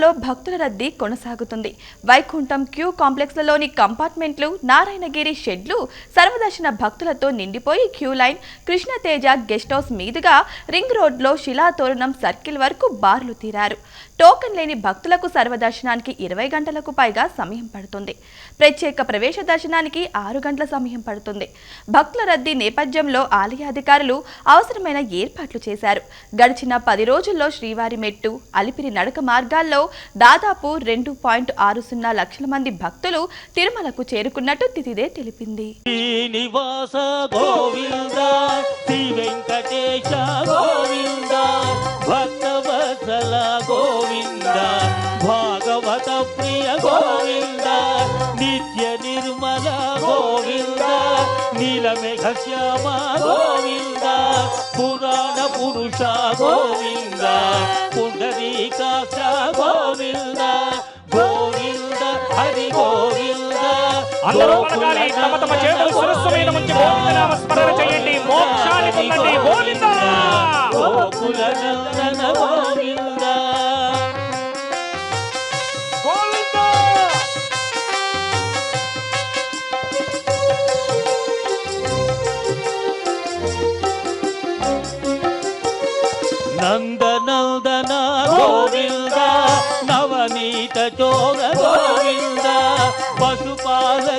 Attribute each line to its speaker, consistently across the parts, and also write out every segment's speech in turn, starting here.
Speaker 1: తిరుమలలో భక్తుల రద్దీ కొనసాగుతుంది. వైకుంఠం క్యూ కాంప్లెక్స్లలోని కంపార్ట్మెంట్లు నారాయణగిరి షెడ్లు సర్వదర్శన భక్తులతో నిండిపోయి queue line Krishnateja guest house మీదుగా రింగ్ రోడ్లో శిలాతోరణం సర్కిల్ వరకు బార్లు తీరారు. టోకెన్ లేని భక్తులకు సర్వదర్శనానికి ఇరవై గంటలకు పైగా సమయం పడుతుంది. ప్రత్యేక ప్రవేశ దర్శనానికి ఆరు గంటల సమయం పడుతుంది. భక్తుల రద్దీ నేపథ్యంలో ఆలయ అధికారులు అవసరమైన ఏర్పాట్లు చేశారు. గడిచిన పది రోజుల్లో శ్రీవారి మెట్టు అలిపిరి నడక మార్గాల్లో దాదాపు రెండు పాయింట్ ఆరు సున్నా లక్షల మంది భక్తులు తిరుమలకు చేరుకున్నట్టు తితిదే తెలిపింది.
Speaker 2: శ్రీనివాస గోవింద శ్రీ వెంకటేశ గోవింద భక్తవత్సల గోవింద భాగవత ప్రియ గోవింద నిత్య నిర్మల గోవింద నీలమేఘ శ్యామ గోవింద పురాణ పురుష గోవింద పుండరీకాక్ష
Speaker 3: అందరూ పలకాలి. తమ తమ చేతులు శిరస్సు మీద ఉంచి గోవిందనామ స్మరణ చేయండి. మోక్షాన్ని పొందండి. గోవింద!
Speaker 2: గోకుల గోవింద! నందనందన గోవింద నవనీత చోర గోవింద.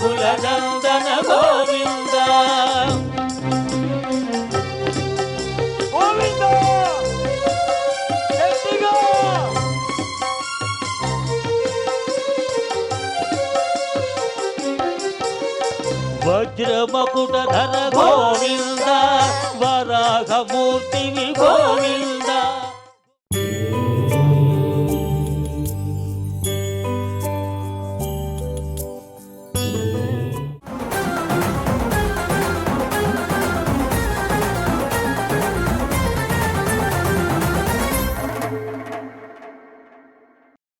Speaker 2: కులనందన గోవింద. వజ్రమకుట ధర గోవింద. వరాహమూర్తివి